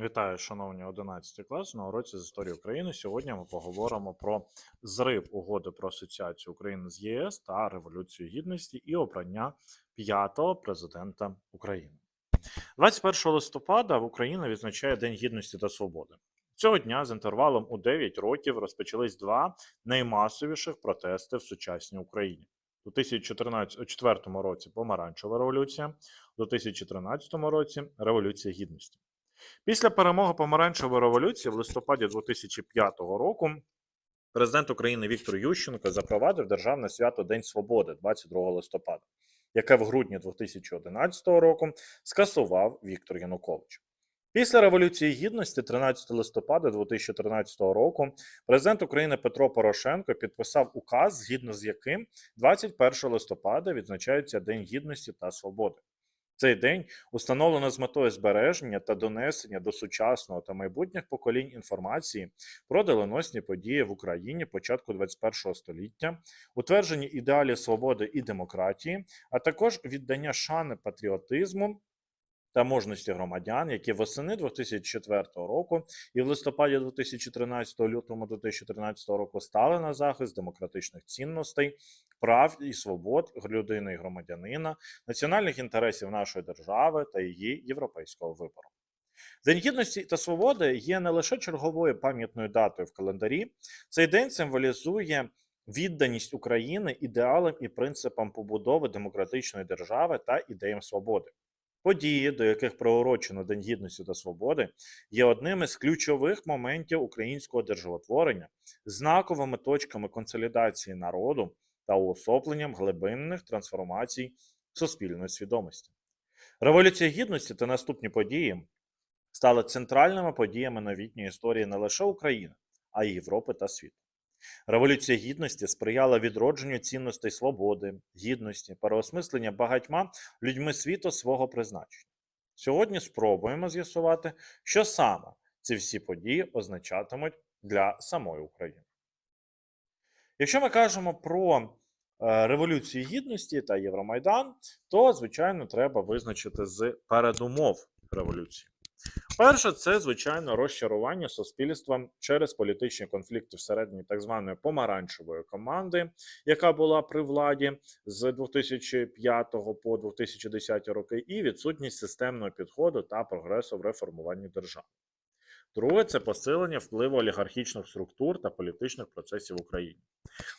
Вітаю, шановні 11 клас на уроці з історії України. Сьогодні ми поговоримо про зрив угоди про асоціацію України з ЄС та Революцію Гідності і обрання п'ятого президента України. 21 листопада Україна відзначає День Гідності та Свободи. Цього дня з інтервалом у 9 років розпочались два наймасовіших протести в сучасній Україні. У 2004 році помаранчева революція, у 2013 році Революція Гідності. Після перемоги помаранчевої революції в листопаді 2005 року президент України Віктор Ющенко запровадив державне свято День Свободи 22 листопада, яке в грудні 2011 року скасував Віктор Янукович. Після Революції Гідності, 13 листопада 2013 року, президент України Петро Порошенко підписав указ, згідно з яким 21 листопада відзначається День Гідності та Свободи. Цей день установлено з метою збереження та донесення до сучасного та майбутніх поколінь інформації про доленосні події в Україні початку 21 століття, утвердження ідеалів свободи і демократії, а також віддання шани патріотизму. Та мужності громадян, які восени 2004 року і в листопаді 2013 лютому 2013 року стали на захист демократичних цінностей, прав і свобод людини і громадянина, національних інтересів нашої держави та її європейського вибору. День гідності та свободи є не лише черговою пам'ятною датою в календарі. Цей день символізує відданість України ідеалам і принципам побудови демократичної держави та ідеям свободи. Події, до яких приурочено День Гідності та Свободи, є одним із ключових моментів українського державотворення, знаковими точками консолідації народу та уособленням глибинних трансформацій суспільної свідомості. Революція Гідності та наступні події стали центральними подіями новітньої історії не лише України, а й Європи та світу. Революція гідності сприяла відродженню цінностей свободи, гідності, переосмислення багатьма людьми світу свого призначення. Сьогодні спробуємо з'ясувати, що саме ці всі події означатимуть для самої України. Якщо ми кажемо про е, Революцію Гідності та Євромайдан, то, звичайно, треба визначити з передумов революції. Перше, це звичайно розчарування суспільством через політичні конфлікти всередині так званої помаранчевої команди, яка була при владі з 2005 по 2010 роки, і відсутність системного підходу та прогресу в реформуванні держави. Друге це посилення впливу олігархічних структур та політичних процесів в Україні.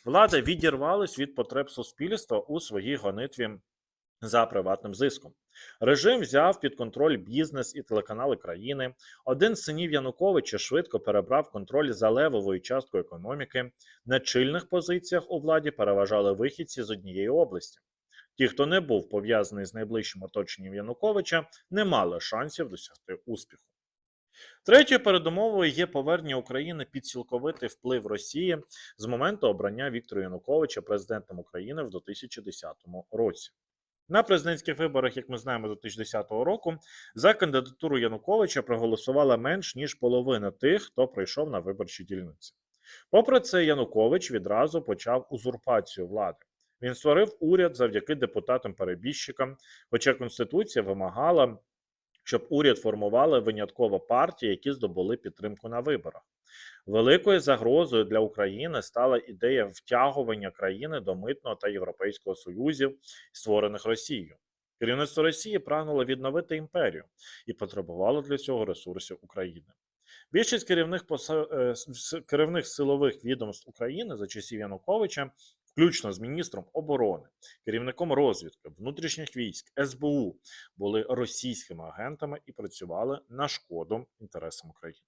Влада відірвалась від потреб суспільства у своїй гонитві за приватним зиском. Режим взяв під контроль бізнес і телеканали країни. Один з синів Януковича швидко перебрав контроль за левовою часткою економіки. На чільних позиціях у владі переважали вихідці з однієї області. Ті, хто не був пов'язаний з найближчим оточенням Януковича, не мали шансів досягти успіху. Третьою передумовою є повернення України під цілковитий вплив Росії з моменту обрання Віктора Януковича президентом України в 2010 році. На президентських виборах, як ми знаємо, 2010 року за кандидатуру Януковича проголосувала менш ніж половина тих, хто прийшов на виборчі дільниці. Попри це, Янукович відразу почав узурпацію влади. Він створив уряд завдяки депутатам-перебіжчикам, хоча Конституція вимагала, щоб уряд формували винятково партії, які здобули підтримку на виборах. Великою загрозою для України стала ідея втягування країни до митного та європейського союзів, створених Росією. Керівництво Росії прагнуло відновити імперію і потребувало для цього ресурсів України. Більшість керівних е, керівних силових відомств України за часів Януковича, включно з міністром оборони, керівником розвідки, внутрішніх військ, СБУ, були російськими агентами і працювали на шкоду інтересам України.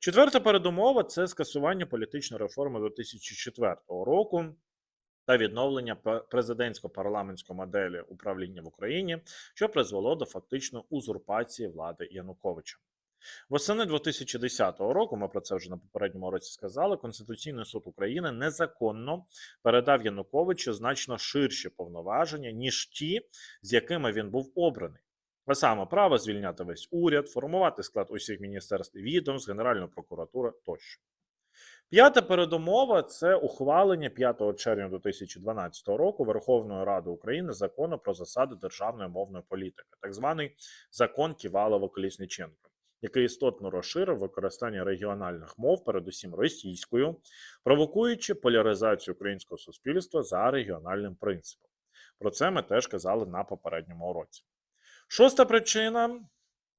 Четверта передумова це скасування політичної реформи 2004 року та відновлення президентсько-парламентської моделі управління в Україні, що призвело до фактичної узурпації влади Януковича. Восени 2010 року, ми про це вже на попередньому році сказали. Конституційний суд України незаконно передав Януковичу значно ширші повноваження, ніж ті, з якими він був обраний. А саме право звільняти весь уряд, формувати склад усіх міністерств і відомств, Генеральної прокуратури тощо. П'ята передумова це ухвалення 5 червня 2012 року Верховної Ради України закону про засади державної мовної політики, так званий закон Ківалова Колісниченка, який істотно розширив використання регіональних мов, передусім російською, провокуючи поляризацію українського суспільства за регіональним принципом. Про це ми теж казали на попередньому уроці. Шоста причина,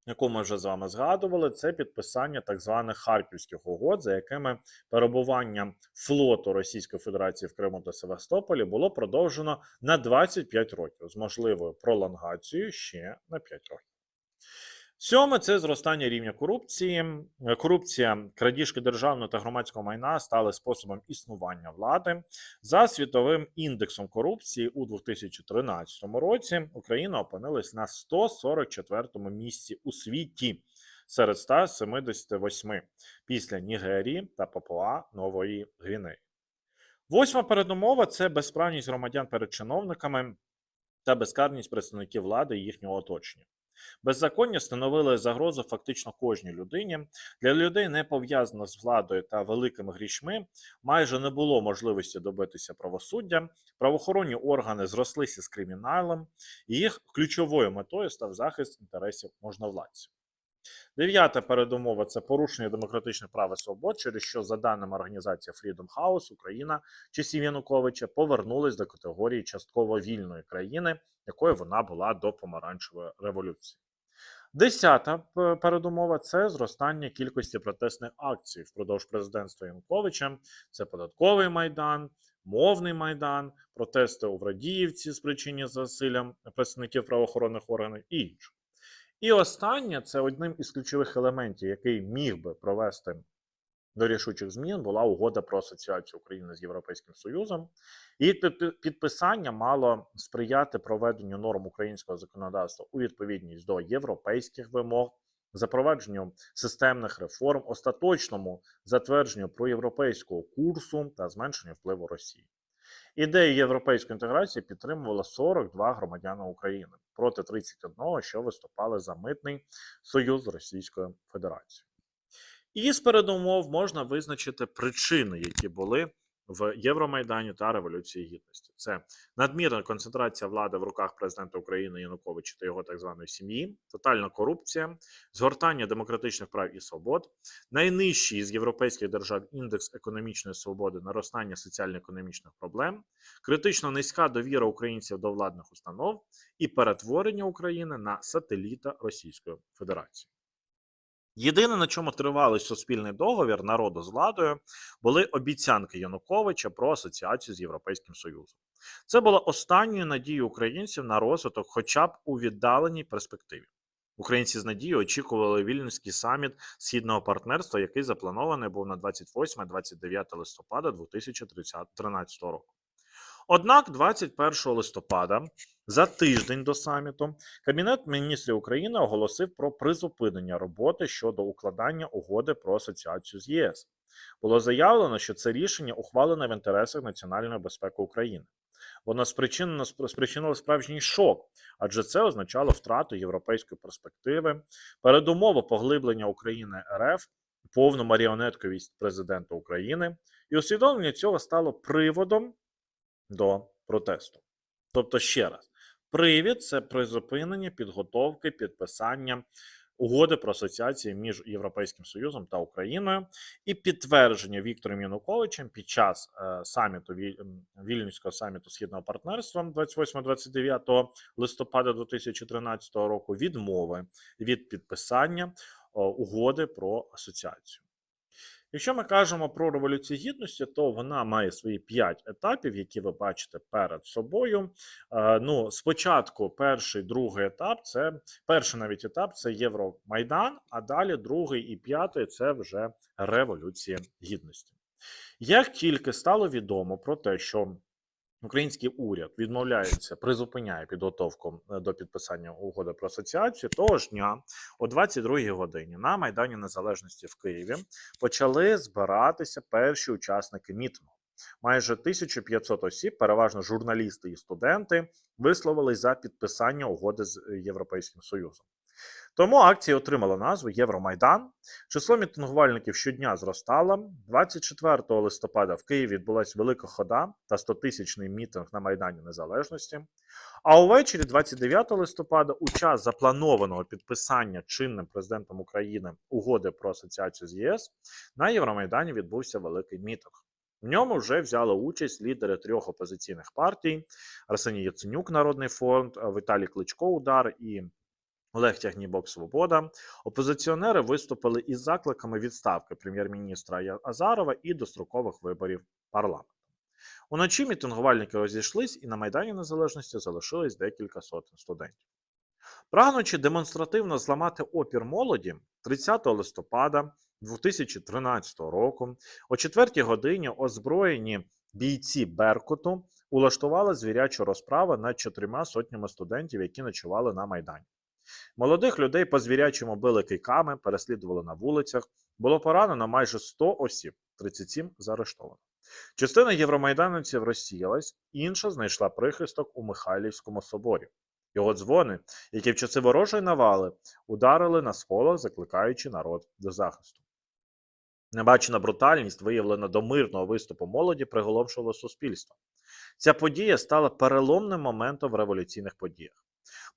яку ми вже з вами згадували, це підписання так званих харківських угод, за якими перебування флоту Російської Федерації в Криму та Севастополі було продовжено на 25 років з можливою пролонгацією ще на 5 років. Сьоме це зростання рівня корупції. Е, Корупція, крадіжки державного та громадського майна стали способом існування влади. За світовим індексом корупції у 2013 році Україна опинилась на 144 місці у світі серед 178 після Нігерії та Папуа Нової Гвінеї. Восьма передумова це безправність громадян перед чиновниками та безкарність представників влади і їхнього оточення. Беззаконня становили загрозу фактично кожній людині. Для людей, не пов'язаних з владою та великими грішми, майже не було можливості добитися правосуддя. Правоохоронні органи зрослися з криміналом, і їх ключовою метою став захист інтересів можновладців. Дев'ята передумова це порушення демократичних прав і свобод, через що, за даними організації Freedom House, Україна часів Януковича повернулась до категорії частково вільної країни, якою вона була до помаранчевої революції. Десята передумова це зростання кількості протестних акцій впродовж президентства Януковича. Це податковий майдан, мовний майдан, протести у Врадіївці, спричинені засиллям представників правоохоронних органів і інше. І останнє це одним із ключових елементів, який міг би провести до рішучих змін, була угода про асоціацію України з Європейським Союзом. Її підписання мало сприяти проведенню норм українського законодавства у відповідність до європейських вимог, запровадженню системних реформ, остаточному затвердженню проєвропейського курсу та зменшенню впливу Росії. Ідею європейської інтеграції підтримувало 42 громадяни України проти 31, що виступали за митний союз з Російською Федерацією. І з передумов можна визначити причини, які були в Євромайдані та Революції Гідності. Це надмірна концентрація влади в руках президента України Януковича та його так званої сім'ї, тотальна корупція, згортання демократичних прав і свобод, найнижчий з європейських держав індекс економічної свободи, наростання соціально-економічних проблем, критично низька довіра українців до владних установ і перетворення України на сателіта Російської Федерації. Єдине, на чому тривалий суспільний договір народу з владою, були обіцянки Януковича про асоціацію з Європейським Союзом. Це було останньою надією українців на розвиток, хоча б у віддаленій перспективі. Українці з надією очікували вільнюський саміт східного партнерства, який запланований був на 28-29 листопада 2013 року. Однак, 21 листопада, за тиждень до саміту, Кабінет міністрів України оголосив про призупинення роботи щодо укладання угоди про асоціацію з ЄС. Було заявлено, що це рішення ухвалене в інтересах національної безпеки України. Воно спричинено спричинило справжній шок, адже це означало втрату європейської перспективи, передумову поглиблення України РФ, повну маріонетковість президента України, і усвідомлення цього стало приводом до протесту. Тобто, ще раз, привід це призупинення підготовки підписання угоди про асоціації між Європейським Союзом та Україною і підтвердження Віктором Януковичем під час е, саміту Вільнюського саміту східного партнерства 28-29 листопада 2013 року відмови від підписання о, угоди про асоціацію. Якщо ми кажемо про революцію гідності, то вона має свої п'ять етапів, які ви бачите перед собою. Е, Ну, спочатку перший, другий етап це перший навіть етап це Євромайдан, а далі другий і п'ятий це вже революція гідності. Як тільки стало відомо про те, що Український уряд відмовляється, призупиняє підготовку е, до підписання угоди про асоціацію. Того ж дня о 22-й годині на Майдані Незалежності в Києві почали збиратися перші учасники мітингу. Майже 1500 осіб, переважно журналісти і студенти, висловились за підписання угоди з е, Європейським Союзом. Тому акція отримала назву Євромайдан. Число мітингувальників щодня зростало. 24 листопада в Києві відбулася велика хода та 100-тисячний мітинг на Майдані Незалежності. А увечері, 29 листопада, у час запланованого підписання чинним президентом України угоди про асоціацію з ЄС на Євромайдані відбувся великий мітинг. В ньому вже взяли участь лідери трьох опозиційних партій: Арсеній Яценюк, Народний фронт, Віталій Кличко, Удар і Олег Тягнібок Свобода. Опозиціонери виступили із закликами відставки прем'єр-міністра Азарова і дострокових виборів парламенту. Уночі мітингувальники розійшлись, і на Майдані Незалежності залишилось декілька сотень студентів. Прагнучи демонстративно зламати опір молоді, 30 листопада 2013 року о 4 годині озброєні бійці Беркуту улаштували звірячу розправу над чотирма сотнями студентів, які ночували на Майдані. Молодих людей по звірячому били кийками, переслідували на вулицях. Було поранено майже 100 осіб, 37 заарештовано. Частина євромайдановців розсіялась, інша знайшла прихисток у Михайлівському соборі. Його дзвони, які в часи ворожої навали ударили на сполох, закликаючи народ до захисту. Небачена брутальність, виявлена до мирного виступу молоді, приголомшувала суспільство. Ця подія стала переломним моментом в революційних подіях.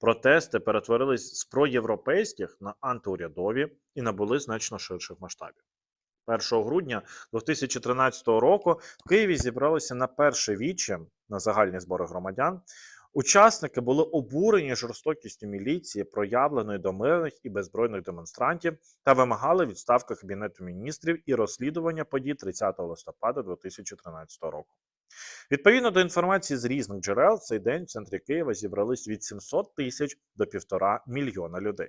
Протести перетворились з проєвропейських на антиурядові і набули значно ширших масштабів. 1 грудня 2013 року в Києві зібралися на перше віче на загальні збори громадян. Учасники були обурені жорстокістю міліції, проявленої до мирних і беззбройних демонстрантів, та вимагали відставки Кабінету міністрів і розслідування подій 30 листопада 2013 року. Відповідно до інформації з різних джерел, цей день в центрі Києва зібрались від 700 тисяч до півтора мільйона людей.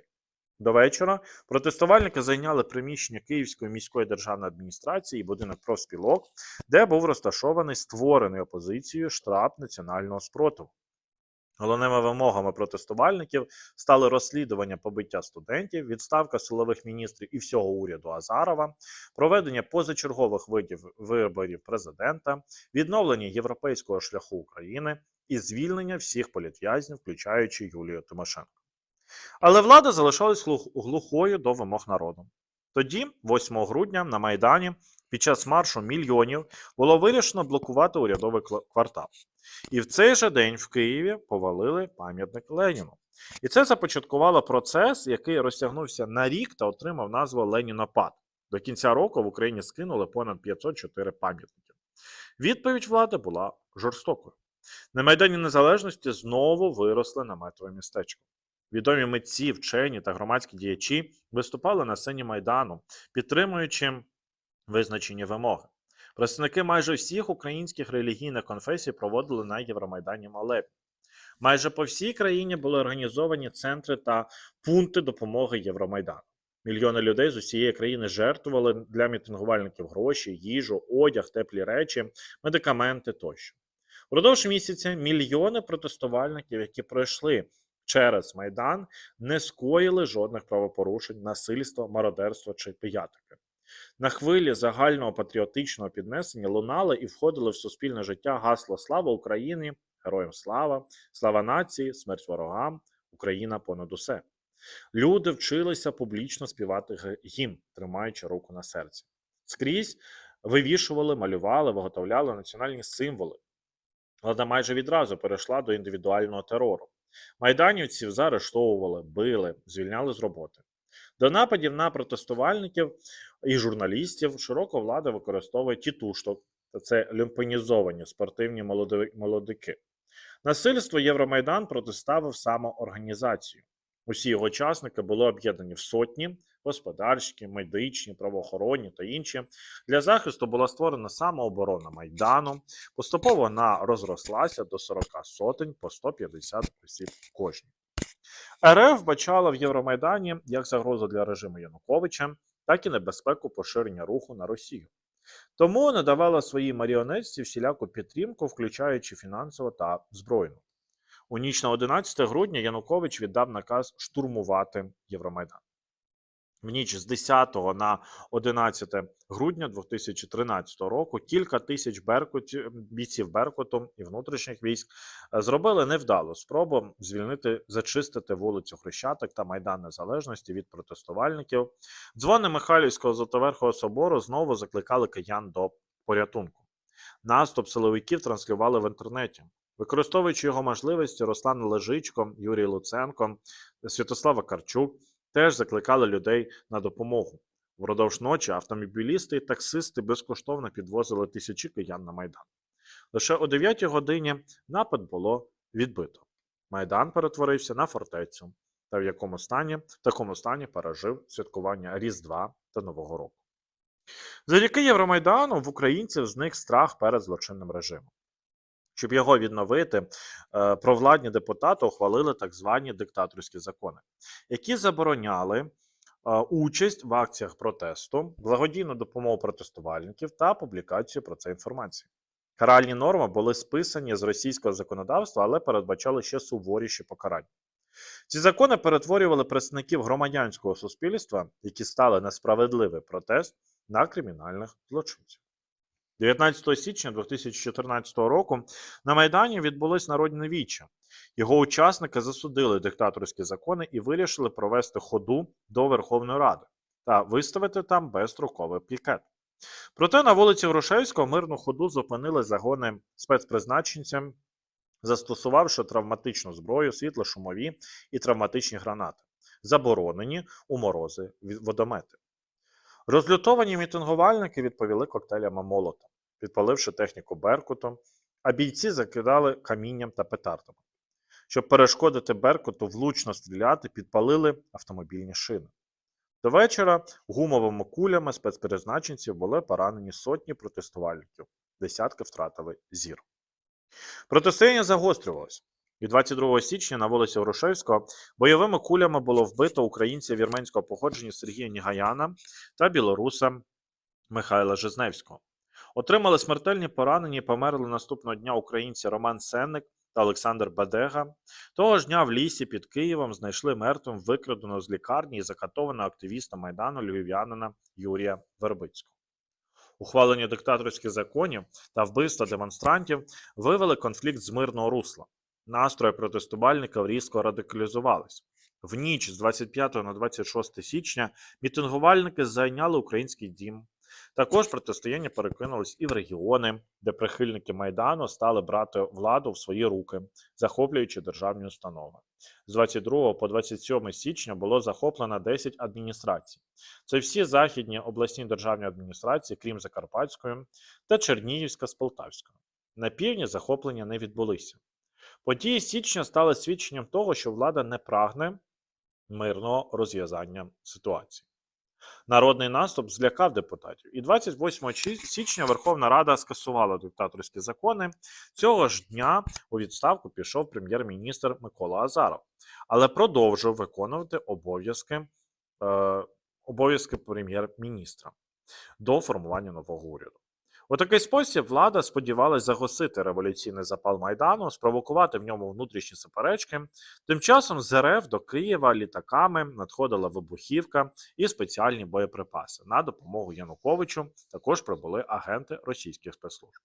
До вечора протестувальники зайняли приміщення Київської міської державної адміністрації і будинок профспілок, де був розташований створений опозицією штаб національного спротиву. Головними вимогами протестувальників стали розслідування побиття студентів, відставка силових міністрів і всього уряду Азарова, проведення позачергових видів виборів президента, відновлення європейського шляху України і звільнення всіх політв'язнів, включаючи Юлію Тимошенко. Але влада залишалась глухою до вимог народу. Тоді, 8 грудня, на Майдані, під час маршу мільйонів було вирішено блокувати урядовий квартал. І в цей же день в Києві повалили пам'ятник Леніну. І це започаткувало процес, який розтягнувся на рік та отримав назву Ленінопад. До кінця року в Україні скинули понад 504 пам'ятники. Відповідь влади була жорстокою. На Майдані Незалежності знову виросли наметове містечко. Відомі митці, вчені та громадські діячі виступали на сцені Майдану, підтримуючи визначені вимоги. Представники майже всіх українських релігійних конфесій проводили на Євромайдані молебні. Майже по всій країні були організовані центри та пункти допомоги Євромайдану. Мільйони людей з усієї країни жертвували для мітингувальників гроші, їжу, одяг, теплі речі, медикаменти тощо. Впродовж місяця мільйони протестувальників, які пройшли через Майдан, не скоїли жодних правопорушень, насильства, мародерства чи пиятики. На хвилі загального патріотичного піднесення лунали і входили в суспільне життя гасла Слава Україні, Героям слава, слава нації, смерть ворогам, Україна понад усе. Люди вчилися публічно співати гімн, тримаючи руку на серці. Скрізь вивішували, малювали, виготовляли національні символи. Влада майже відразу перейшла до індивідуального терору. Майданівців заарештовували, били, звільняли з роботи. До нападів на протестувальників і журналістів широко влада використовує тітушток, та це люмпенізовані спортивні молодики. Насильство Євромайдан протиставив самоорганізацію. Усі його учасники були об'єднані в сотні, господарські, медичні, правоохоронні та інші. Для захисту була створена самооборона Майдану. Поступово вона розрослася до 40 сотень по 150 осіб кожній. РФ вбачала в Євромайдані як загрозу для режиму Януковича, так і небезпеку поширення руху на Росію. Тому надавала своїй маріонетці всіляку підтримку, включаючи фінансово та збройну. У ніч на 11 грудня Янукович віддав наказ штурмувати Євромайдан. В ніч з 10 на 11 грудня 2013 року кілька тисяч беркутів, бійців Беркуту і внутрішніх військ е, зробили невдалу спробу звільнити, зачистити вулицю Хрещатик та Майдан Незалежності від протестувальників. Дзвони Михайлівського Золотоверхого собору знову закликали киян до порятунку. Наступ силовиків транслювали в інтернеті. Використовуючи його можливості, Руслан Лежичко, Юрій Луценко, Святослава Карчук теж закликали людей на допомогу. Впродовж ночі автомобілісти і таксисти безкоштовно підвозили тисячі киян на Майдан. Лише о 9 годині напад було відбито. Майдан перетворився на фортецю, та в якому стані, такому стані пережив святкування Різдва та Нового року. Завдяки Євромайдану в українців зник страх перед злочинним режимом. Щоб його відновити, е, провладні депутати ухвалили так звані диктаторські закони, які забороняли е, участь в акціях протесту, благодійну допомогу протестувальників та публікацію про це інформації. Каральні норми були списані з російського законодавства, але передбачали ще суворіші покарання. Ці закони перетворювали представників громадянського суспільства, які стали на справедливий протест, на кримінальних злочинців. 19 січня 2014 року на Майдані відбулось народне віче. Його учасники засудили диктаторські закони і вирішили провести ходу до Верховної Ради та виставити там безстроковий пікет. Проте на вулиці Грушевського мирну ходу зупинили загони спецпризначенцям, застосувавши травматичну зброю, світлошумові і травматичні гранати, заборонені у морози водомети. Розлютовані мітингувальники відповіли коктейлями молота, підпаливши техніку Беркуту, а бійці закидали камінням та петардами. Щоб перешкодити Беркуту влучно стріляти, підпалили автомобільні шини. До вечора гумовими кулями спецпризначенців були поранені сотні протестувальників, десятки втратили зір. Протистояння загострювалося. І 22 січня на вулиці Грушевського бойовими кулями було вбито українця вірменського походження Сергія Нігаяна та білоруса Михайла Жизневського. Отримали смертельні поранення і померли наступного дня українці Роман Сенник та Олександр Бадега. Того ж дня в лісі під Києвом знайшли мертвим викраденого з лікарні і закатованого активіста Майдану львів'янина Юрія Вербицького. Ухвалення диктаторських законів та вбивства демонстрантів вивели конфлікт з мирного русла. Настрої протестувальників різко радикалізувались. В ніч з 25 на 26 січня мітингувальники зайняли український дім. Також протистояння перекинулось і в регіони, де прихильники Майдану стали брати владу в свої руки, захоплюючи державні установи. З 22 по 27 січня було захоплено 10 адміністрацій. Це всі західні обласні державні адміністрації, крім Закарпатської, та Чернігівська з Полтавською. На півдні захоплення не відбулися. Події січня стали свідченням того, що влада не прагне мирного розв'язання ситуації. Народний наступ злякав депутатів, і 28 січня Верховна Рада скасувала диктаторські закони. Цього ж дня у відставку пішов прем'єр-міністр Микола Азаров, але продовжив виконувати обов'язки е, обов'язки прем'єр-міністра до формування нового уряду. У такий спосіб влада сподівалась загасити революційний запал Майдану, спровокувати в ньому внутрішні суперечки. Тим часом з РФ до Києва літаками надходила вибухівка і спеціальні боєприпаси. На допомогу Януковичу також прибули агенти російських спецслужб.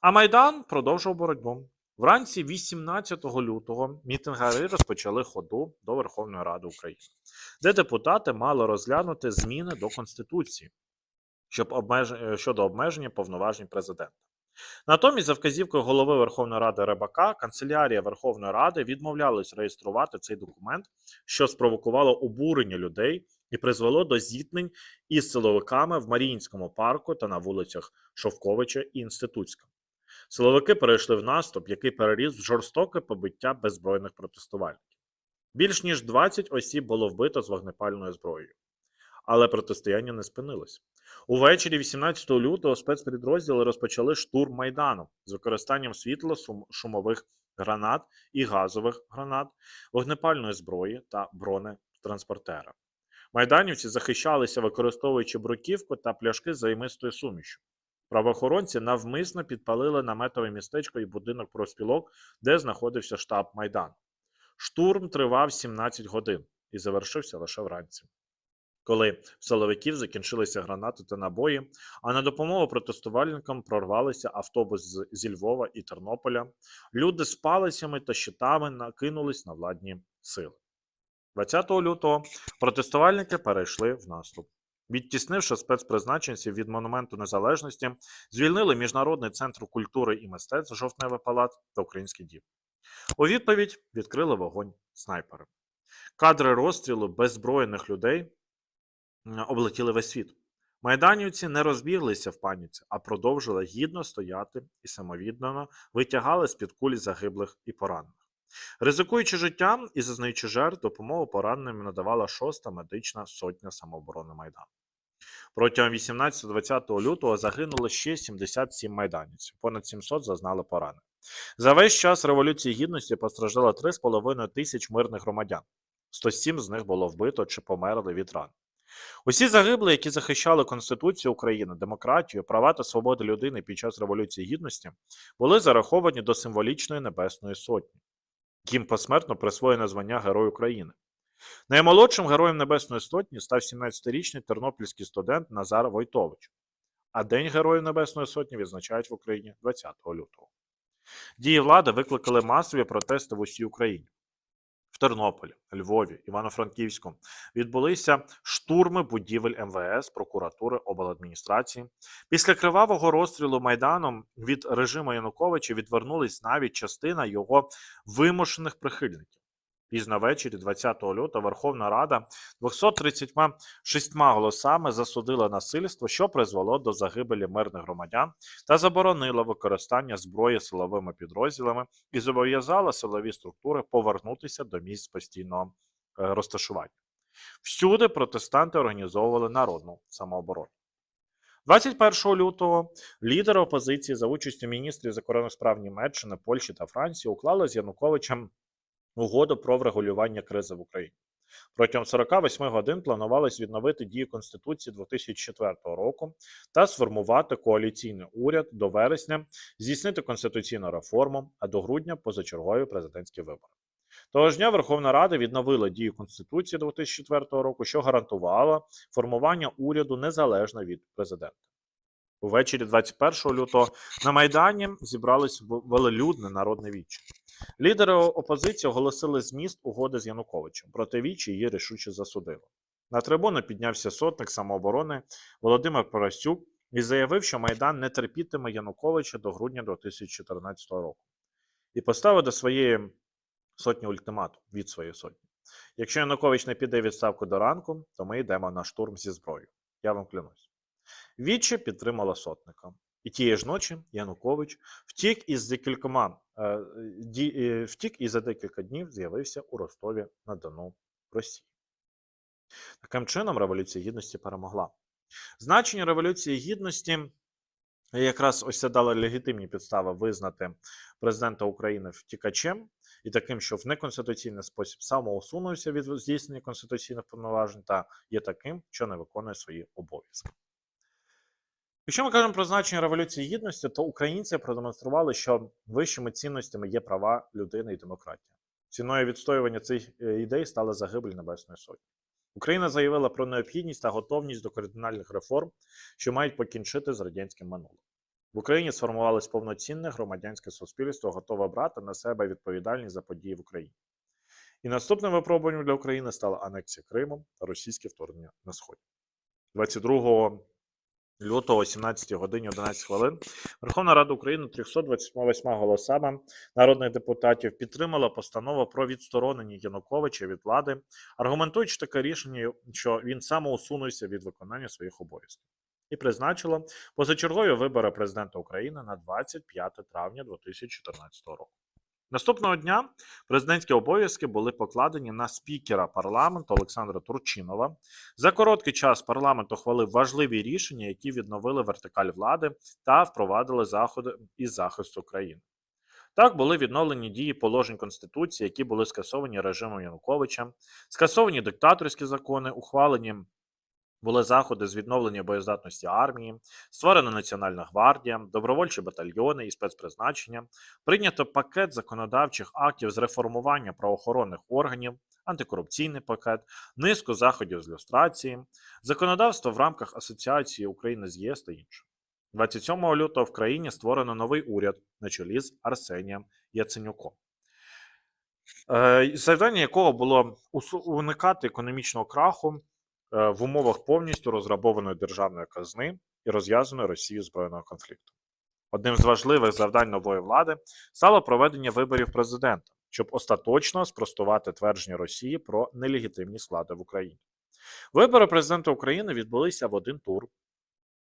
А Майдан продовжував боротьбу. Вранці 18 лютого мітингари розпочали ходу до Верховної Ради України, де депутати мали розглянути зміни до Конституції щоб обмеж... е, щодо обмеження повноважень президента. Натомість, за вказівкою голови Верховної Ради Рибака, канцелярія Верховної Ради відмовлялась реєструвати цей документ, що спровокувало обурення людей і призвело до зіткнень із силовиками в Маріїнському парку та на вулицях Шовковича і Інститутська. Силовики перейшли в наступ, який переріс в жорстоке побиття беззбройних протестувальників. Більш ніж 20 осіб було вбито з вогнепальною зброєю. Але протистояння не спинилось. Увечері 18 лютого спецпідрозділи розпочали штурм Майдану з використанням світло-шумових гранат і газових гранат, вогнепальної зброї та бронетранспортера. Майданівці захищалися, використовуючи бруківку та пляшки з займистою сумішю. Правоохоронці навмисно підпалили наметове містечко і будинок профспілок, де знаходився штаб Майдану. Штурм тривав 17 годин і завершився лише вранці. Коли в силовиків закінчилися гранати та набої, а на допомогу протестувальникам прорвалися автобус зі Львова і Тернополя. Люди з палицями та щитами накинулись на владні сили. 20 лютого протестувальники перейшли в наступ. Відтіснивши спецпризначенців від Монументу Незалежності, звільнили Міжнародний центр культури і мистецтв Жовтневий палац та Український дім. У відповідь відкрили вогонь снайпери. Кадри розстрілу беззброєних людей облетіли весь світ. Майданівці не розбіглися в паніці, а продовжили гідно стояти і самовіддано витягали з-під куль загиблих і поранених. Ризикуючи життям і зазнаючи жертв, допомогу пораненим надавала 6-та медична сотня самооборони Майдану. Протягом 18-20 лютого загинуло ще 77 майданівців, понад 700 зазнали поранень. За весь час Революції Гідності постраждало 3,5 тисяч мирних громадян. 107 з них було вбито чи померли від ран. Усі загибли, які захищали Конституцію України, демократію, права та свободи людини під час Революції Гідності, були зараховані до символічної Небесної Сотні. Їм посмертно присвоєне звання Герой України. Наймолодшим героєм Небесної Сотні став 17-річний тернопільський студент Назар Войтович. А День Героїв Небесної Сотні відзначають в Україні 20 лютого. Дії влади викликали масові протести в усій Україні. В Тернополі, Львові, Івано-Франківську відбулися штурми будівель МВС, прокуратури, обладміністрації. Після кривавого розстрілу Майданом від режиму Януковича відвернулись навіть частина його вимушених прихильників. Пізно ввечері 20 лютого Верховна Рада 236 голосами засудила насильство, що призвело до загибелі мирних громадян та заборонила використання зброї силовими підрозділами і зобов'язала силові структури повернутися до місць постійного е, розташування. Всюди протестанти організовували народну самооборону. 21 лютого лідери опозиції за участю міністрів закордонних справ Німеччини, Польщі та Франції уклали з Януковичем угоду про врегулювання кризи в Україні. Протягом 48 годин планувалось відновити дію Конституції 2004 року та сформувати коаліційний уряд до вересня, здійснити конституційну реформу, а до грудня позачергові президентські вибори. Того ж дня Верховна Рада відновила дію Конституції 2004 року, що гарантувала формування уряду незалежно від президента. Увечері 21 лютого на Майдані зібралось велелюдне народне віче. Лідери опозиції оголосили зміст угоди з Януковичем, проте вічі її рішуче засудили. На трибуну піднявся сотник самооборони Володимир Парасюк і заявив, що Майдан не терпітиме Януковича до грудня 2014 року. І поставив до своєї сотні ультиматум від своєї сотні. Якщо Янукович не піде відставку до ранку, то ми йдемо на штурм зі зброєю. Я вам клянусь. Вічі підтримала сотника. І тієї ж ночі Янукович втік із декількома е, е, втік і за декілька днів з'явився у Ростові на Дону Росії. Таким чином, Революція Гідності перемогла. Значення Революції Гідності якраз ось це дало легітимні підстави визнати президента України втікачем і таким, що в неконституційний спосіб самоусунувся від здійснення конституційних повноважень та є таким, що не виконує свої обов'язки. Якщо ми кажемо про значення Революції Гідності, то українці продемонстрували, що вищими цінностями є права людини і демократія. Ціною відстоювання цих е, ідей стала загибель Небесної Сотні. Україна заявила про необхідність та готовність до кардинальних реформ, що мають покінчити з радянським минулим. В Україні сформувалось повноцінне громадянське суспільство, готове брати на себе відповідальність за події в Україні. І наступним випробуванням для України стала анексія Криму та російське вторгнення на сході. 22 лютого, о 17 годині 11 хвилин, Верховна Рада України 328 голосами народних депутатів підтримала постанову про відсторонення Януковича від влади, аргументуючи таке рішення, що він самоусунувся від виконання своїх обов'язків, і призначила позачергові вибори президента України на 25 травня 2014 року. Наступного дня президентські обов'язки були покладені на спікера парламенту Олександра Турчинова. За короткий час парламент ухвалив важливі рішення, які відновили вертикаль влади та впровадили заходи із захисту країни. Так були відновлені дії положень Конституції, які були скасовані режимом Януковича, скасовані диктаторські закони, ухвалені Були заходи з відновлення боєздатності армії, створена Національна гвардія, добровольчі батальйони і спецпризначення, прийнято пакет законодавчих актів з реформування правоохоронних органів, антикорупційний пакет, низку заходів з люстрації, законодавство в рамках Асоціації України з ЄС та інше. 27 лютого в країні створено новий уряд на чолі з Арсенієм Яценюком, е, завдання якого було уникати економічного краху в умовах повністю розграбованої державної казни і розв'язаної Росією збройного конфлікту. Одним з важливих завдань нової влади стало проведення виборів президента, щоб остаточно спростувати твердження Росії про нелегітимність влади в Україні. Вибори президента України відбулися в один тур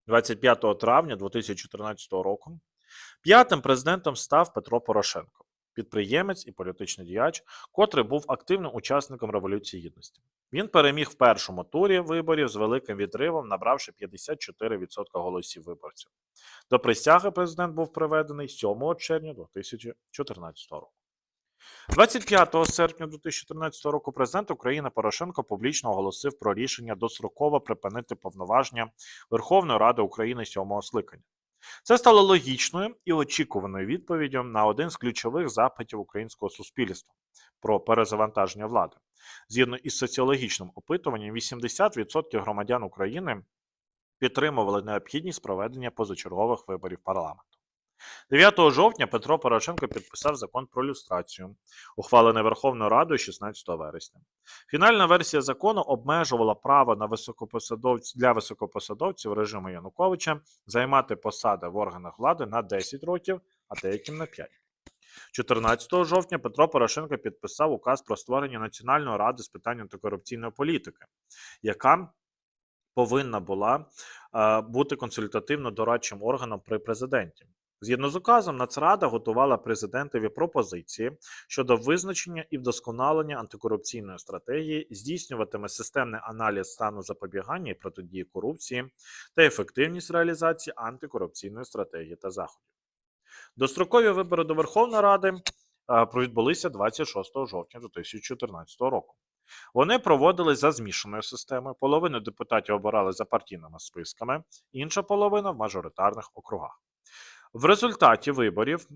25 травня 2014 року. П'ятим президентом став Петро Порошенко, підприємець і політичний діяч, котрий був активним учасником Революції Гідності. Він переміг в першому турі виборів з великим відривом, набравши 54% голосів виборців. До присяги президент був приведений 7 червня 2014 року. 25 серпня 2014 року президент України Порошенко публічно оголосив про рішення достроково припинити повноваження Верховної Ради України сьомого скликання. Це стало логічною і очікуваною відповіддю на один з ключових запитів українського суспільства про перезавантаження влади. Згідно із соціологічним опитуванням, 80% громадян України підтримували необхідність проведення позачергових виборів парламенту. 9 жовтня Петро Порошенко підписав закон про люстрацію, ухвалений Верховною Радою 16 вересня. Фінальна версія закону обмежувала право на високопосадовців для високопосадовців режиму Януковича займати посади в органах влади на 10 років, а деяким на 5. 14 жовтня Петро Порошенко підписав указ про створення Національної ради з питань антикорупційної політики, яка повинна була е, бути консультативно-дорадчим органом при президенті. Згідно з указом, Нацрада готувала президентові пропозиції щодо визначення і вдосконалення антикорупційної стратегії, здійснюватиме системний аналіз стану запобігання і протидії корупції та ефективність реалізації антикорупційної стратегії та заходів. Дострокові вибори до Верховної Ради е, відбулися 26 жовтня 2014 року. Вони проводились за змішаною системою. Половину депутатів обирали за партійними списками, інша половина в мажоритарних округах. В результаті виборів е,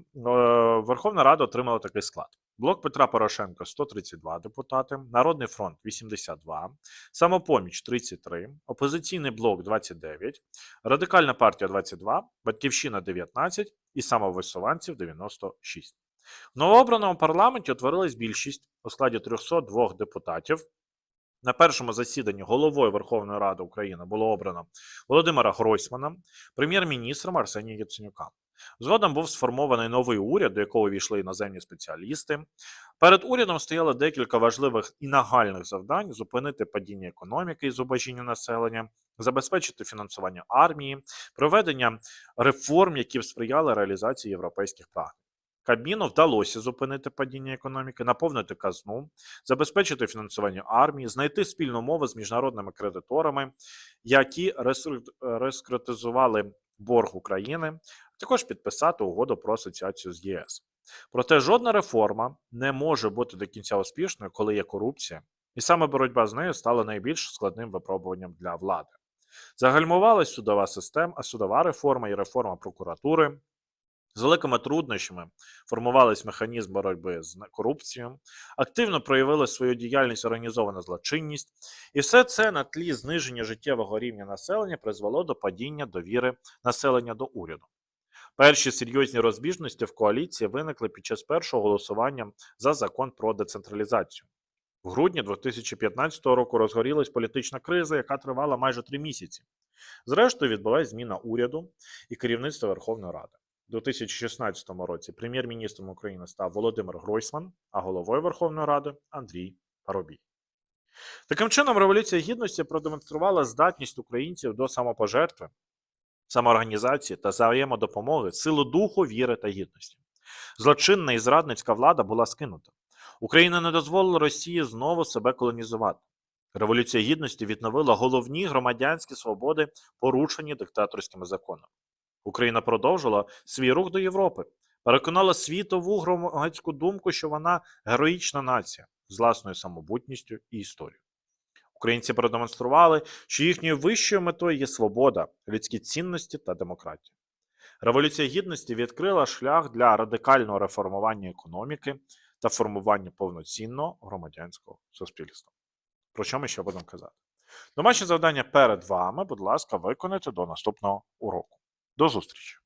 Верховна Рада отримала такий склад: Блок Петра Порошенка 132 депутати, Народний фронт 82, Самопоміч 33, Опозиційний блок 29, Радикальна партія 22, Батьківщина 19 і самовисуванців 96. В новообраному парламенті утворилась більшість у складі 302 депутатів. На першому засіданні головою Верховної Ради України було обрано Володимира Гройсмана, прем'єр-міністром Арсенія Яценюка. Згодом був сформований новий уряд, до якого війшли іноземні спеціалісти. Перед урядом стояло декілька важливих і нагальних завдань: зупинити падіння економіки і зубожіння населення, забезпечити фінансування армії, проведення реформ, які б сприяли реалізації європейських прагнень. Кабміну вдалося зупинити падіння економіки, наповнити казну, забезпечити фінансування армії, знайти спільну мову з міжнародними кредиторами, які ресурс- рескретизували борг України, а також підписати угоду про асоціацію з ЄС. Проте жодна реформа не може бути до кінця успішною, коли є корупція, і саме боротьба з нею стала найбільш складним випробуванням для влади. Загальмувалась судова система, судова реформа і реформа прокуратури. З великими труднощами формувались механізм боротьби з корупцією, активно проявила свою діяльність організована злочинність, і все це на тлі зниження життєвого рівня населення призвело до падіння довіри населення до уряду. Перші серйозні розбіжності в коаліції виникли під час першого голосування за закон про децентралізацію. В грудні 2015 року розгорілась політична криза, яка тривала майже три місяці. Зрештою, відбулася зміна уряду і керівництва Верховної Ради. У 2016 році прем'єр-міністром України став Володимир Гройсман, а головою Верховної Ради Андрій Парубій. Таким чином, Революція Гідності продемонструвала здатність українців до самопожертви, самоорганізації та взаємодопомоги, силу духу, віри та гідності. Злочинна і зрадницька влада була скинута. Україна не дозволила Росії знову себе колонізувати. Революція Гідності відновила головні громадянські свободи, порушені диктаторськими законами. Україна продовжила свій рух до Європи, переконала світову громадську думку, що вона героїчна нація з власною самобутністю і історією. Українці продемонстрували, що їхньою вищою метою є свобода, людські цінності та демократія. Революція гідності відкрила шлях для радикального реформування економіки та формування повноцінного громадянського суспільства. Про що ми ще будемо казати? Домашнє завдання перед вами, будь ласка, виконайте до наступного уроку. До зустрічі!